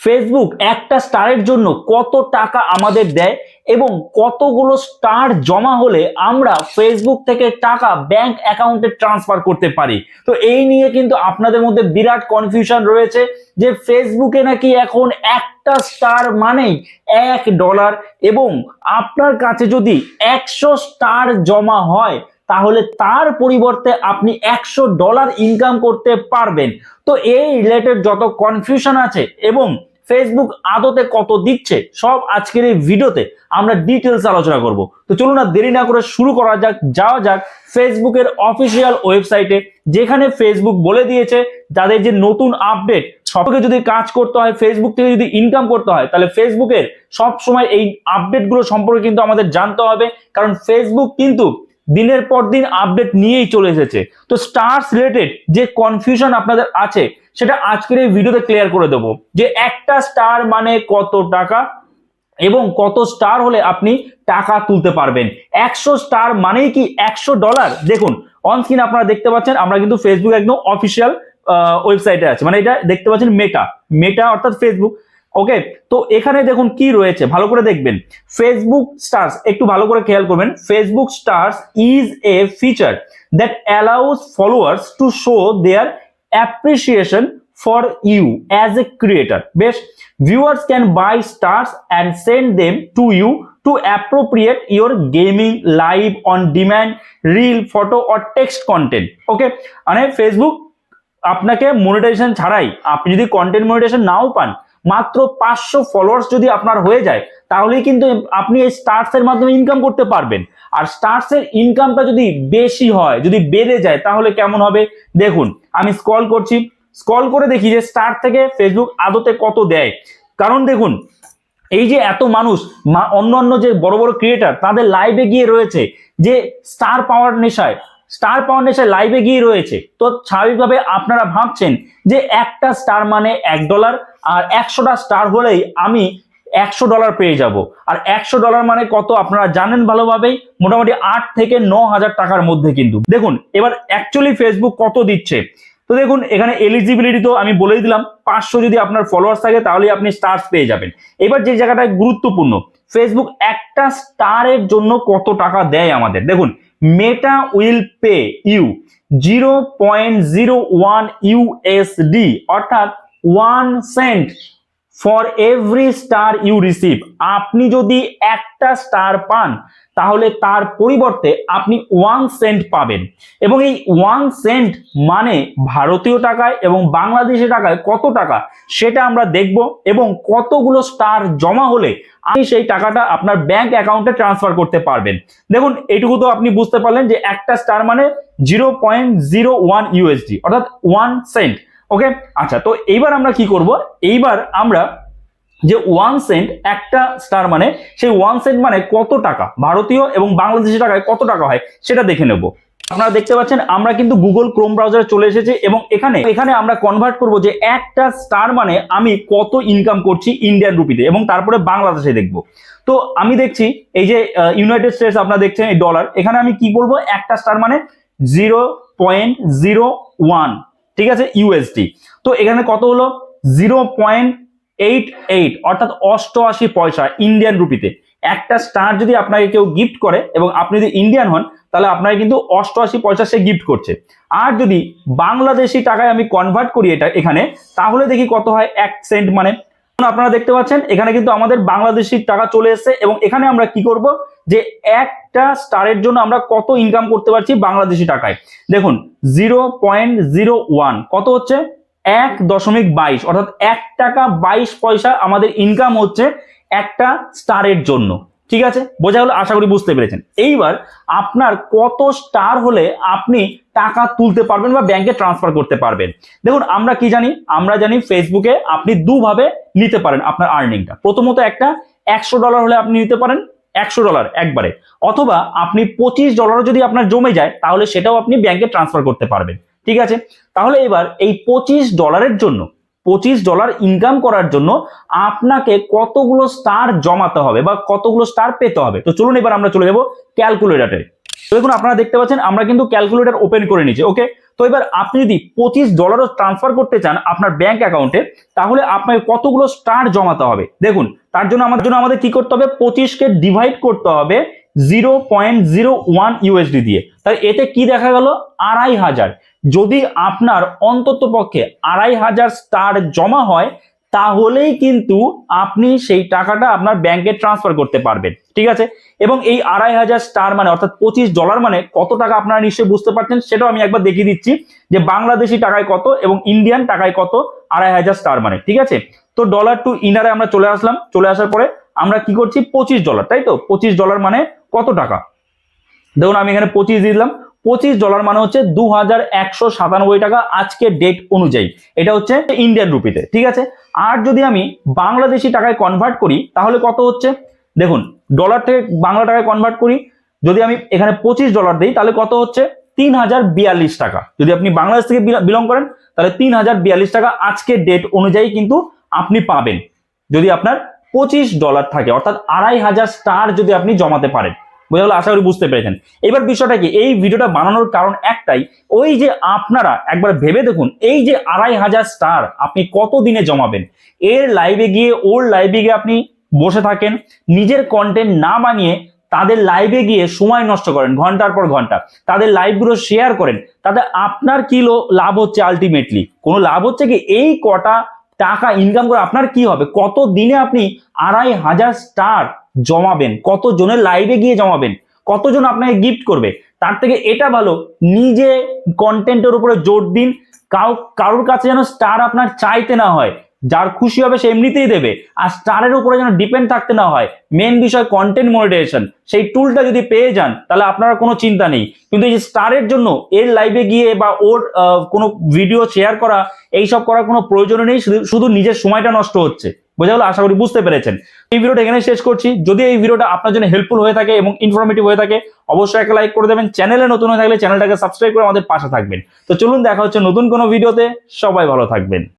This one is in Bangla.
ফেসবুক একটা স্টারের জন্য কত টাকা আমাদের দেয় এবং কতগুলো স্টার জমা হলে আমরা ফেসবুক থেকে টাকা ব্যাংক অ্যাকাউন্টে ট্রান্সফার করতে পারি। তো এই নিয়ে কিন্তু আপনাদের মধ্যে বিরাট কনফিউশন রয়েছে যে ফেসবুকে নাকি এখন একটা স্টার মানেই এক ডলার এবং আপনার কাছে যদি একশো স্টার জমা হয়, তাহলে তার পরিবর্তে আপনি একশো ডলার ইনকাম করতে পারবেন। তো এই রিলেটেড যত কনফিউশন আছে এবং ফেসবুক আদতে কত দিচ্ছে, সব আজকের এই ভিডিওতে আমরা ডিটেলস আলোচনা করব। তো চলুন না, দেরি না করে শুরু করা যাক, যাওয়া যাক ফেসবুকের অফিসিয়াল ওয়েবসাইটে যেখানে ফেসবুক বলে দিয়েছে, যাদের যে নতুন আপডেট সবকে যদি কাজ করতে হয় ফেসবুক থেকে যদি ইনকাম করতে হয়, তাহলে ফেসবুকের সব সময় এই আপডেটগুলো সম্পর্কে কিন্তু আমাদের জানতে হবে, কারণ ফেসবুক কিন্তু দিনের পর দিন আপডেট নিয়েই চলে এসেছে। তো স্টার্স রিলেটেড যে কনফিউশন আপনাদের আছে সেটা আজকের এই ভিডিওতে ক্লিয়ার করে দেবো যে একটা স্টার মানে কত টাকা এবং কত স্টার হলে আপনি টাকা তুলতে পারবেন। একশো স্টার মানেই কি একশো ডলার দেখুন অন স্ক্রিন আপনারা দেখতে পাচ্ছেন, আমরা কিন্তু ফেসবুক একদম অফিসিয়াল ওয়েবসাইটে আছে। মানে এটা দেখতে পাচ্ছেন মেটা মেটা অর্থাৎ ফেসবুক ওকে তো এখানে দেখুন কি রয়েছে, ভালো করে দেখবেন। ফেসবুক স্টার্স একটু ভালো করে খেয়াল করবেন। Facebook stars is a feature that allows followers to show their appreciation for you as a creator বেশ viewers can buy stars and send them to you to appropriate your gaming live on demand reel photo or text content okay মানে ফেসবুক আপনাকে মনিটাইজেশন ছাড়াই, আপনি যদি কন্টেন্ট মনিটাইজেশন নাও পান মাত্র পাঁচশো ফলোয়ার্স যদি আপনার হয়ে যায়, তাহলেই কিন্তু আপনি এই স্টার্স এর মাধ্যমে ইনকাম করতে পারবেন। আর স্টার্স এর ইনকামটা যদি বেশি হয়, যদি বেড়ে যায়, তাহলে কেমন হবে? দেখুন, আমি স্ক্রল করছি। স্ক্রল করে দেখি যে স্টার থেকে ফেসবুক আদতে কত দেয়। কারণ দেখুন, এই যে এত মানুষ অন্য অন্য যে বড় বড় ক্রিয়েটার তাদের লাইভে গিয়ে রয়েছে যে স্টার পাওয়ার নেশায় স্টার পাওয়ার নেশায় লাইভে গিয়ে রয়েছে। তো স্বাভাবিকভাবে আপনারা ভাবছেন যে একটা স্টার মানে এক ডলার আর একশোটা স্টার হলেই আমি একশো ডলার পেয়ে যাব। আর একশো ডলার মানে কত আপনারা জানেন ভালোভাবেই? মোটামুটি আট থেকে ন হাজার টাকার মধ্যে কিন্তু। দেখুন, এবার অ্যাকচুয়ালি ফেসবুক কত দিচ্ছে? তো দেখুন, এখানে এলিজিবিলিটি তো আমি বলেই দিলাম, পাঁচশো যদি আপনার ফলোয়ার্স থাকে তাহলে আপনি স্টার্স পেয়ে যাবেন। এবার যে জায়গাটায় গুরুত্বপূর্ণ ফেসবুক একটা স্টারের জন্য কত টাকা দেয় আমাদের? দেখুন Meta will pay you zero point zero one USD অর্থাৎ one cent for every star you receive আপনি যদি একটা স্টার পান, তাহলে তার পরিবর্তে আপনি ওয়ান সেন্ট পাবেন। এবং এই ওয়ান সেন্ট মানে ভারতীয় টাকায় এবং বাংলাদেশি টাকায় কত টাকা, সেটা আমরা দেখব এবং কতগুলো স্টার জমা হলে আপনি সেই টাকাটা আপনার ব্যাংক অ্যাকাউন্টে ট্রান্সফার করতে পারবেন। দেখুন, এইটুকু তো আপনি বুঝতে পারলেন যে একটা স্টার মানে zero point zero one USD অর্থাৎ ওয়ান সেন্ট ওকে আচ্ছা তো এইবার আমরা কি করব? এইবার আমরা যে ওয়ান সেন্ট একটা স্টার মানে সেই ওয়ান সেন্ট মানে কত টাকা? ভারতীয় এবং বাংলাদেশি টাকায় কত টাকা হয়? সেটা দেখে নেব। আপনারা দেখতে পাচ্ছেন, আমরা কিন্তু গুগল ক্রোম ব্রাউজারে চলে এসেছি এবং এখানে এখানে আমরা কনভার্ট করব যে একটা স্টার মানে আমি কত ইনকাম করছি ইন্ডিয়ান রুপিতে এবং তারপরে বাংলাদেশে দেখব। তো আমি দেখছি, এই যে ইউনাইটেড স্টেটস আপনারা দেখছেন এই ডলার এখানে আমি কি বলব? একটা স্টার মানে জিরো পয়েন্ট জিরো ওয়ান ঠিক আছে? ইউএসডি তো এখানে কত হলো? জিরো পয়েন্ট এইট এইট অর্থাৎ অষ্টআশি পয়সা ইন্ডিয়ান রুপিতে একটা স্টার যদি আপনাকে কেউ গিফট করে এবং আপনি যদি ইন্ডিয়ান হন, তাহলে আপনাকে কিন্তু অষ্টআশি পয়সা সে গিফট করছে। আর যদি বাংলাদেশি টাকায় আমি কনভার্ট করি এটা এখানে, তাহলে দেখি কত হয়? এক সেন্ট মানে। আপনারা দেখতে পাচ্ছেন, এখানে কিন্তু আমাদের বাংলাদেশি টাকা চলে এসেছে এবং এখানে আমরা কি করব? যে একটা স্টারের জন্য আমরা কত ইনকাম করতে পারছি বাংলাদেশি টাকায়? দেখুন জিরো পয়েন্ট জিরো ওয়ান কত হচ্ছে? এক দশমিক বাইশ, অর্থাৎ এক টাকা বাইশ পয়সা আমাদের ইনকাম হচ্ছে একটা স্টারের জন্য। ঠিক আছে? বোঝা হলো আশা করি বুঝতে পেরেছেন। এইবার আপনার কত স্টার হলে আপনি টাকা তুলতে পারবেন বা ব্যাংকে ট্রান্সফার করতে পারবেন। দেখুন, আমরা কি জানি? আমরা জানি ফেসবুকে আপনি দুভাবে নিতে পারেন আপনার আর্নিংটা প্রথমত একটা, একশো ডলার হলে আপনি নিতে পারেন একশো ডলার একবারে। অথবা আপনি পঁচিশ ডলারও যদি আপনার জমে যায়, তাহলে সেটাও আপনি ব্যাংকে ট্রান্সফার করতে পারবেন। ঠিক আছে? তাহলে এবার এই পঁচিশ ডলারের জন্য, পঁচিশ ডলার ইনকাম করার জন্য আপনাকে কতগুলো স্টার জমাতে হবে বা কতগুলো স্টার পেতে হবে? তো চলুন এবার আমরা চলে যাব ক্যালকুলেটারে তো দেখুন, আপনারা দেখতে পাচ্ছেন, আমরা কিন্তু ক্যালকুলেটর ওপেন করে নিচ্ছি ওকে তো এবার আপনি যদি পঁচিশ ডলারও ট্রান্সফার করতে চান আপনার ব্যাংক অ্যাকাউন্টে তাহলে আপনাকে কতগুলো স্টার জমাতে হবে? দেখুন, তার জন্য আমার জন্য আমাদের কি করতে হবে? পঁচিশকে ডিভাইড করতে হবে zero point zero one USD দিয়ে। তাই এতে কি দেখা গেল? আড়াই হাজার। যদি আপনার অন্তত পক্ষে আড়াই হাজার স্টার জমা হয় তাহলেই কিন্তু আপনি সেই টাকাটা আপনার ব্যাংকে ট্রান্সফার করতে পারবেন, ঠিক আছে? এবং এই আড়াই হাজার স্টার মানে অর্থাৎ পঁচিশ ডলার মানে কত টাকা আপনারা নিশ্চয়ই বুঝতে পারছেন, সেটাও আমি একবার দেখিয়ে দিচ্ছি যে বাংলাদেশি টাকায় কত এবং ইন্ডিয়ান টাকায় কত আড়াই হাজার স্টার মানে ঠিক আছে? তো ডলার টু ইনারে আমরা চলে আসলাম, চলে আসার পরে আমরা কি করছি? পঁচিশ ডলার তাই তো? পঁচিশ ডলার মানে কত টাকা? দেখুন, আমি এখানে পঁচিশ দিলাম। পঁচিশ ডলার মানে হচ্ছে দু হাজার একশো সাতানব্বই টাকা আজকের ডেট অনুযায়ী। এটা হচ্ছে ইন্ডিয়ান রুপিতে ঠিক আছে? আর যদি আমি বাংলাদেশি টাকায় কনভার্ট করি, তাহলে কত হচ্ছে? দেখুন ডলার থেকে বাংলা টাকায় কনভার্ট করি, যদি আমি এখানে পঁচিশ ডলার দিই, তাহলে কত হচ্ছে? তিন হাজার বিয়াল্লিশ টাকা। যদি আপনি বাংলাদেশ থেকে বিলং করেন, তাহলে তিন হাজার বিয়াল্লিশ টাকা আজকের ডেট অনুযায়ী কিন্তু আপনি পাবেন। যদি আপনার পঁচিশ ডলার থাকে, অর্থাৎ আড়াই হাজার স্টার যদি আপনি জমাতে পারেন। বোঝা গেল? আশা করি বুঝতে পেরেছেন। এবার বিষয়টা কি? এই ভিডিওটা বানানোর কারণ একটাই, ওই যে আপনারা একবার ভেবে দেখুন, এই যে আড়াই হাজার স্টার আপনি কত দিনে জমাবেন? এর লাইভে গিয়ে, ওর লাইভে গিয়ে আপনি বসে থাকেন, নিজের কন্টেন্ট না বানিয়ে তাদের লাইভে গিয়ে সময় নষ্ট করেন, ঘণ্টার পর ঘণ্টা। তাদের লাইভগুলো শেয়ার করেন, তাতে আপনার কি লাভ হচ্ছে আলটিমেটলি কোনো লাভ হচ্ছে কি? এই কটা টাকা ইনকাম করে আপনার কি হবে? কত দিনে আপনি আড়াই হাজার স্টার জমাবেন? কত জনের লাইভে গিয়ে জমাবেন? কতজন আপনাকে গিফট করবে? তার থেকে এটা ভালো, নিজে কন্টেন্টের উপরে জোর দিন। কাউ, কারোর কাছে যেন স্টার আপনার চাইতে না হয়। যার খুশি হবে সে এমনিতেই দেবে। আর স্টারের উপরে যেন ডিপেন্ড থাকতে না হয় মেন বিষয় কন্টেন্ট মনিটাইজেশন সেই টুলটা যদি পেয়ে যান, তাহলে আপনার কোনো চিন্তা নেই। কিন্তু এই স্টারের জন্য এর লাইভে গিয়ে বা ওর কোনো ভিডিও শেয়ার করা, এইসব করার কোনো প্রয়োজন নেই, শুধু- শুধু নিজের সময়টা নষ্ট হচ্ছে। বোঝা গেল? আশা করি বুঝতে পেরেছেন। এই ভিডিওটা এখানে শেষ করছি। যদি এই ভিডিওটা আপনার জন্য হেল্পফুল হয়ে থাকে এবং ইনফরমেটিভ হয়ে থাকে, অবশ্যই একটা লাইক করে দেবেন। চ্যানেলে নতুন হয়ে থাকলে চ্যানেলটাকে সাবস্ক্রাইব করে আমাদের পাশে থাকবেন। তো চলুন, দেখা হচ্ছে নতুন কোনো ভিডিওতে। সবাই ভালো থাকবেন।